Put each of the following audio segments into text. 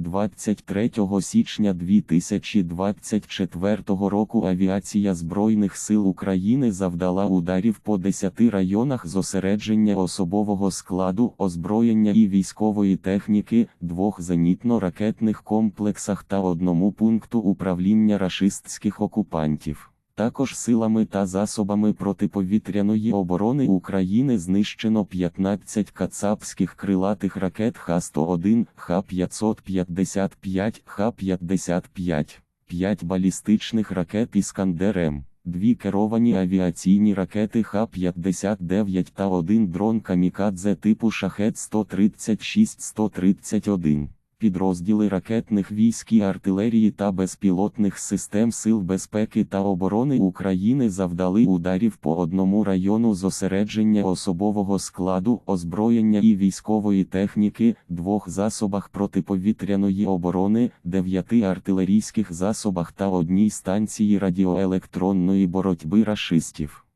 23 січня 2024 року авіація Збройних сил України завдала ударів по 10 районах зосередження особового складу, озброєння і військової техніки, двох зенітно-ракетних комплексах та одному пункту управління рашистських окупантів. Також силами та засобами протиповітряної оборони України знищено 15 кацапських крилатих ракет Х-101, Х-555, Х-55, 5 балістичних ракет «Іскандер-М», дві керовані авіаційні ракети Х-59 та один дрон Камікадзе типу Шахет-136-131 підрозділи ракетних військ і артилерії та безпілотних систем Сил безпеки та оборони України завдали ударів по одному району зосередження особового складу, озброєння і військової техніки, двох засобах протиповітряної оборони, дев'яти артилерійських засобах та одній станції радіоелектронної боротьби рашистів.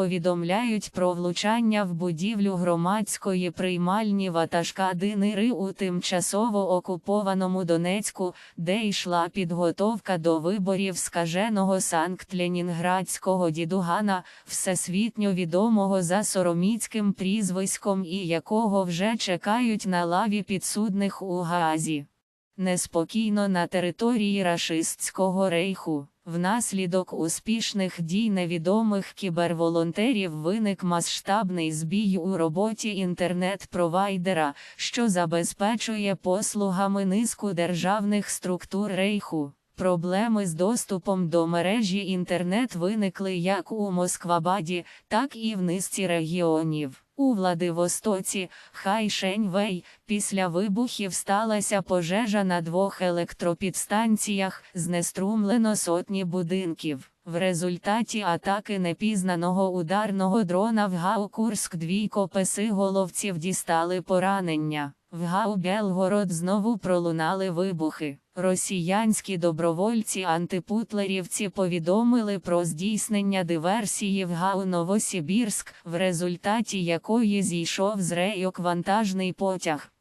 Повідомляють про влучання в будівлю громадської приймальні ватажка Динири у тимчасово окупованому Донецьку, де йшла підготовка до виборів скаженого Санкт-Ленінградського дідугана, всесвітньо відомого за сороміцьким прізвиськом і якого вже чекають на лаві підсудних у Гаазі. Неспокійно на території рашистського рейху. Внаслідок успішних дій невідомих кіберволонтерів виник масштабний збій у роботі інтернет-провайдера, що забезпечує послугами низку державних структур рейху. Проблеми з доступом до мережі інтернет виникли як у Москвабаді, так і в низці регіонів. У Владивостоці, Хайшеньвей, після вибухів сталася пожежа на двох електропідстанціях, знеструмлено сотні будинків. В результаті атаки непізнаного ударного дрона в Гау Курськ двійко песиголовців дістали поранення. В Гау Белгород знову пролунали вибухи. Росіянські добровольці-антипутлерівці повідомили про здійснення диверсії в Гау Новосібірськ, в результаті якої зійшов з рейок вантажний потяг.